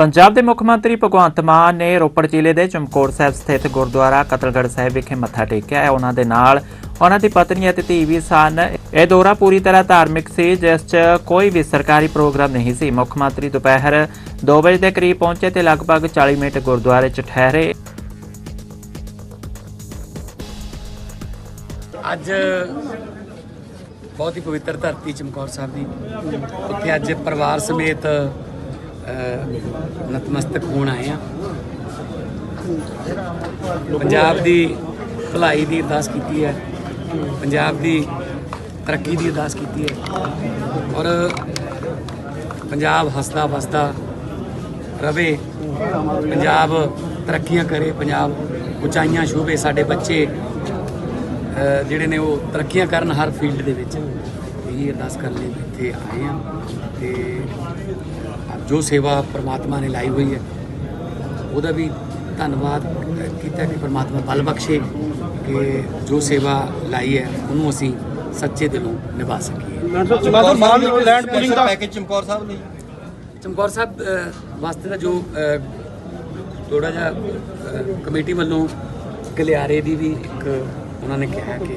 ਪੰਜਾਬ ਦੇ ਮੁੱਖ ਮੰਤਰੀ ਭਗਵੰਤ ਮਾਨ ਨੇ ਰੋਪੜ ਜ਼ਿਲ੍ਹੇ ਦੇ ਚਮਕੌਰ ਸਾਹਿਬ ਸਥਿਤ ਗੁਰਦੁਆਰਾ ਕਤਲਗੜ੍ਹ ਸਾਹਿਬ ਵਿਖੇ ਮੱਥਾ ਟੇਕਿਆ ਹੈ। ਉਹਨਾਂ ਦੇ ਨਾਲ ਉਹਨਾਂ ਦੀ ਪਤਨੀ ਅਤੇ ਧੀ ਵੀ ਸਨ। ਇਹ ਦੌਰਾ ਪੂਰੀ ਤਰ੍ਹਾਂ ਧਾਰਮਿਕ ਸੀ, ਜਿਸ 'ਚ ਕੋਈ ਵੀ ਸਰਕਾਰੀ ਪ੍ਰੋਗਰਾਮ ਨਹੀਂ ਸੀ। ਮੁੱਖ ਮੰਤਰੀ ਦੁਪਹਿਰ 2 ਵਜੇ ਦੇ ਕਰੀਬ ਪਹੁੰਚੇ ਤੇ ਲਗਭਗ 40 ਮਿੰਟ ਗੁਰਦੁਆਰੇ 'ਚ ਠਹਿਰੇ। ਅੱਜ ਬਹੁਤ ਹੀ ਪਵਿੱਤਰ ਧਰਤੀ ਚਮਕੌਰ ਸਾਹਿਬ ਦੀ। ਉੱਥੇ ਅੱਜ ਪਰਿਵਾਰ ਸਮੇਤ ਨਤਮਸਤਕ ਹੋਣ ਆਏ ਆ। ਪੰਜਾਬ ਦੀ ਭਲਾਈ ਦੀ ਅਰਦਾਸ ਕੀਤੀ ਹੈ। ਪੰਜਾਬ ਦੀ ਤਰੱਕੀ ਦੀ ਅਰਦਾਸ ਕੀਤੀ ਹੈ। ਔਰ ਪੰਜਾਬ ਹਸਦਾ ਵਸਦਾ ਰਵੇ, ਪੰਜਾਬ ਤਰੱਕੀਆਂ ਕਰੇ, ਪੰਜਾਬ ਉਚਾਈਆਂ ਛੂਵੇ ਸਾਡੇ ਬੱਚੇ ਜਿਹੜੇ ਨੇ ਉਹ ਤਰੱਕੀਆਂ ਕਰਨ ਹਰ ਫੀਲਡ ਦੇ ਵਿੱਚ। ਇਹ ਅਰਦਾਸ ਕਰਨ ਲਈ ਇੱਥੇ ਆਏ ਆ ਤੇ ਜੋ ਸੇਵਾ ਪ੍ਰਮਾਤਮਾ ਨੇ ਲਾਈ ਹੋਈ ਹੈ ਉਹਦਾ ਵੀ ਧੰਨਵਾਦ ਕੀਤਾ ਕਿ ਪ੍ਰਮਾਤਮਾ ਬਲ ਬਖਸ਼ੇ ਕਿ ਜੋ ਸੇਵਾ ਲਾਈ ਹੈ ਉਹਨੂੰ ਅਸੀਂ ਸੱਚੇ ਦਿਲੋਂ ਨਿਭਾ ਸਕੀਏ। ਚਮਕੌਰ ਸਾਹਿਬ ਲਈ ਲੈਂਡ ਸਪੈਸ਼ਲ ਪੂਲਿੰਗ ਦਾ ਪੈਕੇਜ ਚਮਕੌਰ ਸਾਹਿਬ ਲਈ ਚਮਕੌਰ ਸਾਹਿਬ ਅ, ਵਾਸਤੇ ਦਾ ਜੋ ਥੋੜਾ ਜਿਹਾ ਕਮੇਟੀ ਵੱਲੋਂ ਗਲਿਆਰੇ ਦੀ ਵੀ ਇੱਕ ਉਹਨਾਂ ਨੇ ਕਿਹਾ ਕਿ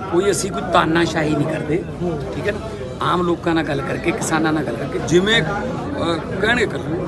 ਕੋਈ ਅਸੀਂ ਕੋਈ ਤਾਨਾਸ਼ਾਹੀ ਨਹੀਂ ਕਰਦੇ, ਠੀਕ ਹੈ ਨਾ? ਆਮ ਲੋਕਾਂ ਨਾਲ ਗੱਲ ਕਰਕੇ, ਕਿਸਾਨਾਂ ਨਾਲ ਗੱਲ ਕਰਕੇ, ਜਿਵੇਂ ਕਹਿਣਗੇ ਕਰਾਂਗੇ